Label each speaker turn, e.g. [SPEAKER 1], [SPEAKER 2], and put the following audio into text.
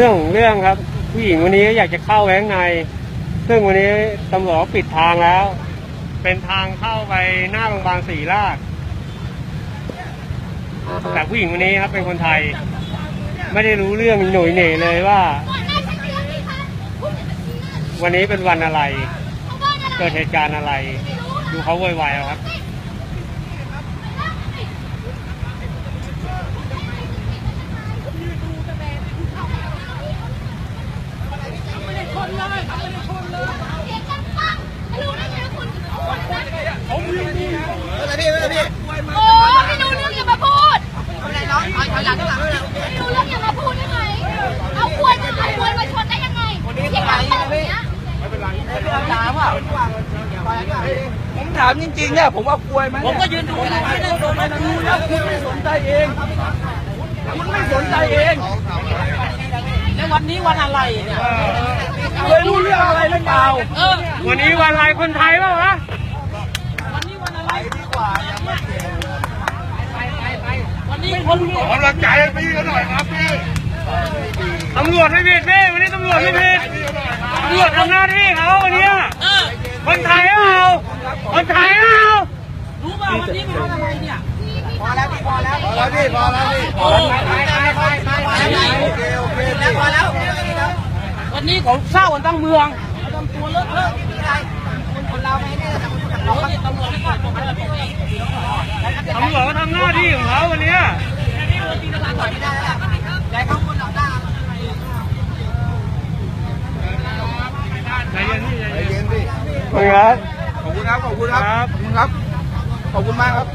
[SPEAKER 1] เรื่องของเรื่องครับ ผู้หญิงวันนี้อยากจะเข้าไปข้งใน ซึ่งวันนี้ตำรวจก็ปิดทางแล้ว เป็นทางเข้าไปหน้าโรงพยาบาลศรีราชแต่ผู้หญิงคนนี้ครับเป็นคนไทย ไม่ได้รู้เรื่องหน่วยเหน่เลยว่า วันนี้เป็นวันอะไร เกิดเหตุการณ์อะไร ดูเขาโวยวายครับ
[SPEAKER 2] โอ้ไม่รู้เรื่องอย่ามาพูดอะไรน้องถอยถอยหลังหลังไม่รู้เรื่องอย่ามาพูดได้ไหมเอาควรจะเอาควรมาชนได้ยังไงอย่างแบบเนี้ย
[SPEAKER 3] ผมถามจริงๆเนี่ยผมเอากลวยไหมผมก็ยืนดูไม่ได้โดนอะไรดูแล้วคุณไม่สนใจเอง คุณไม่สนใจเอง
[SPEAKER 4] แล้ววันนี้วันอะไรเนี่ย
[SPEAKER 3] เคยรู้เรื่องอะไรหรือเปล่า
[SPEAKER 4] เออ
[SPEAKER 1] วันนี้วันอะไรคนไทยเปล่าวะ
[SPEAKER 4] วันนี้วันอะไรวันนี้คน
[SPEAKER 3] กำลังใจพี่กันหน่อยครับพี่
[SPEAKER 1] ตำรวจไม่ผิดพี่วันนี้ตำรวจไม่ผิดตำรวจทำหน้าที่เขาวันเนี้ย
[SPEAKER 4] เออ
[SPEAKER 1] คนไทยเปล่าคนไทยเปล่า
[SPEAKER 4] รู้ป่าวันนี้เป็นวัน อะไรเนี่ย
[SPEAKER 3] พอแล้วพี่พอแล้วพี่พอแล้วพี่
[SPEAKER 4] โอ้
[SPEAKER 3] ไปไปไปไปโอเคโอเคแล้วพอแล้ว
[SPEAKER 4] วันนี้ของเศร้ากันทั้งเมืองทำตัวเลอะเทอะคนเราไม่เนี่ยตำรวจตำรวจไม่กล้าตำรวจไม่กล้า
[SPEAKER 1] ตำรวจก็ทำหน้าที่ของเขาวันเนี้ย
[SPEAKER 4] แต่เขาคนเราได้
[SPEAKER 1] ใจเย็นพี่ใจ
[SPEAKER 3] ใจ
[SPEAKER 1] เย็น
[SPEAKER 3] เย็นพี่
[SPEAKER 1] ขอบคุณครับ
[SPEAKER 3] ขอบคุณครับขอบคุณครับขอบคุณครับขอบคุณมากครับ